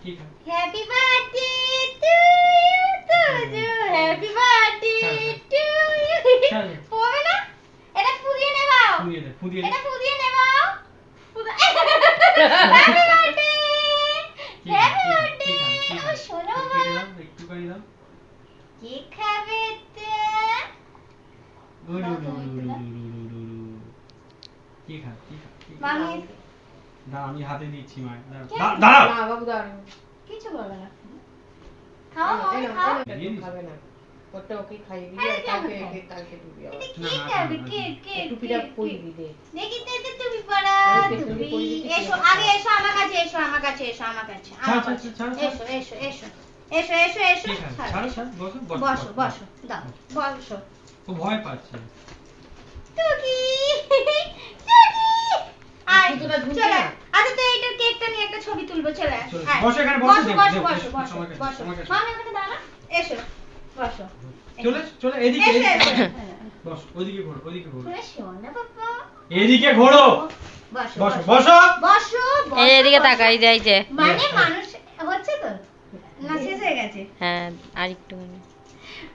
Happy birthday to you Tuju happy birthday to you. হবে না এটা ফুদিয়ে নেবাও ফুদিয়ে দে ফুদিয়ে এটা ফুদিয়ে নেবাও হ্যাপি বার্থডে হ্যাপি? বার্থডে খাবে? শোনো একটু কেটে দাও কি খাবে তো। কি খাবে? কি খাবে? মামি দাঁড়া, আমি হাতে দিচ্ছি মায়ের দাঁড়াও। কেন? দা- দাঁড়াও না বাবু দাঁড়াও কিছু বলবে না খাও এনো, খাও? খাবে না ওটা ওকে খাইয়ে দিবি আর কালকে খাবে? কালকে দিবি আবার না, না, খাবে না, না। কেক কেক টুপিটা কেক, পরিয়ে কেক। দিবি দে দেখি তো তুমি পড়া তুমি এসো আগে এসো আমার কাছে এসো আমার কাছে এসো আমার কাছে আমার। এসো এসো এসো এসো এসো এসো ছাড়ো। ছাড়ো, ছাড়ো, বসো, বসো, দাও বসো ও ভয় পাচ্ছে ছবি তুলবো চলে আয়। চলো, বসো এখানে, বসো, বসো বসো বসো বসো। মামি ওখানে দাঁড়া এসো বসো। চলে চলে এদিকে। বস ওদিকে ঘোরো ওদিকে ঘোরো। এদিকে ঘোরো। বসো বসো বসো। বসো। এদিকে তাকাই যাই যে মানে মানুষ হচ্ছে তো? না শেষ হয়ে গেছে। হ্যাঁ আর একটু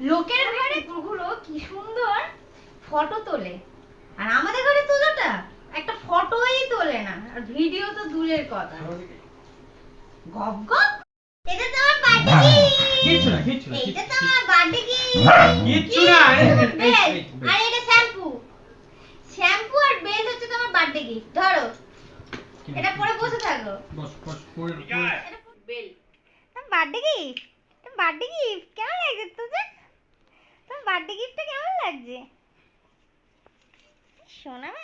লোকের ঘরে গুলো কি সুন্দর ফটো তোলে। আর আমাদের ঘরে তুলোটা একটা ফটোই তোলে না। আর ভিডিও তো দূরের কথা। গপ গপ। এটা তো আমার বার্থডে কিচ্ছু না কিচ্ছু না এইটা তো আমার বার্থডে কি কিচ্ছু না আর এটা শ্যাম্পু। শ্যাম্পু আর বেল্ট হচ্ছে তোমার বার্থডে গিফট ধরো। এটা পরে বসে থাকো। বস বস পড়ে- বেল বার্থডে গিফট বার্থডে গিফট কেমন লাগছে তোদের? তোমার বার্থডে গিফটটা কেমন লাগছে? শোনা না